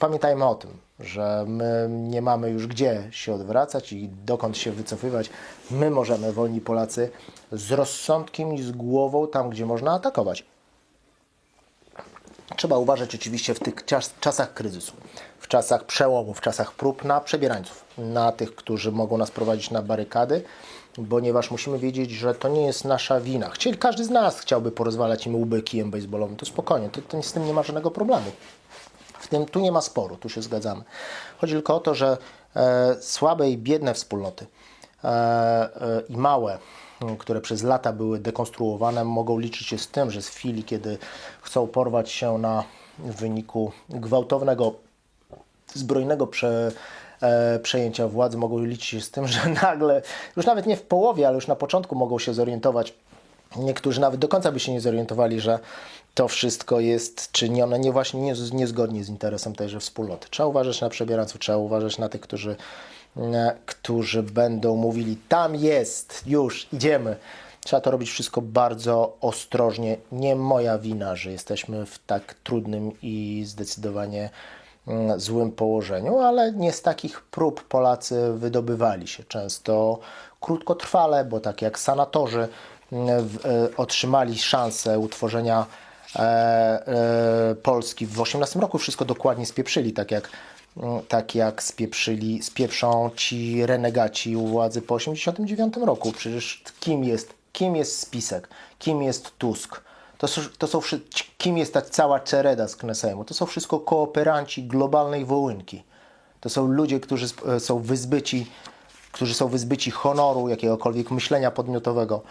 Pamiętajmy o tym, że my nie mamy już gdzie się odwracać i dokąd się wycofywać. My możemy, wolni Polacy, z rozsądkiem i z głową tam, gdzie można atakować. Trzeba uważać oczywiście w tych czas, czasach kryzysu, w czasach przełomu, w czasach prób na przebierańców, na tych, którzy mogą nas prowadzić na barykady, ponieważ musimy wiedzieć, że to nie jest nasza wina. Chcieli, każdy z nas chciałby porozwalać im łby kijem baseballowym, to spokojnie, to, to z tym nie ma żadnego problemu. Tym tu nie ma sporu, tu się zgadzamy. Chodzi tylko o to, że e, słabe i biedne wspólnoty e, e, i małe, które przez lata były dekonstruowane, mogą liczyć się z tym, że z chwili, kiedy chcą porwać się na wyniku gwałtownego, zbrojnego prze, e, przejęcia władzy, mogą liczyć się z tym, że nagle, już nawet nie w połowie, ale już na początku mogą się zorientować, Niektórzy nawet do końca by się nie zorientowali, że to wszystko jest czynione nie właśnie nie, niezgodnie z interesem tejże wspólnoty. Trzeba uważać na przebierańców, trzeba uważać na tych, którzy, e, którzy będą mówili, tam jest, już, idziemy. Trzeba to robić wszystko bardzo ostrożnie. Nie moja wina, że jesteśmy w tak trudnym i zdecydowanie mm, złym położeniu, ale nie z takich prób Polacy wydobywali się. Często krótkotrwale, bo tak jak sanatorzy otrzymali szansę utworzenia e, e, Polski w 18 roku, wszystko dokładnie spieprzyli, tak jak, mm, tak jak spieprzyli, spieprzą ci renegaci u władzy po 89 roku. Przecież kim jest, kim jest spisek, kim jest Tusk? To są, to są kim jest ta cała czereda z Knesemu? To są wszystko kooperanci globalnej wołynki. To są ludzie, którzy e, są wyzbyci, którzy są wyzbyci honoru, jakiegokolwiek myślenia podmiotowego.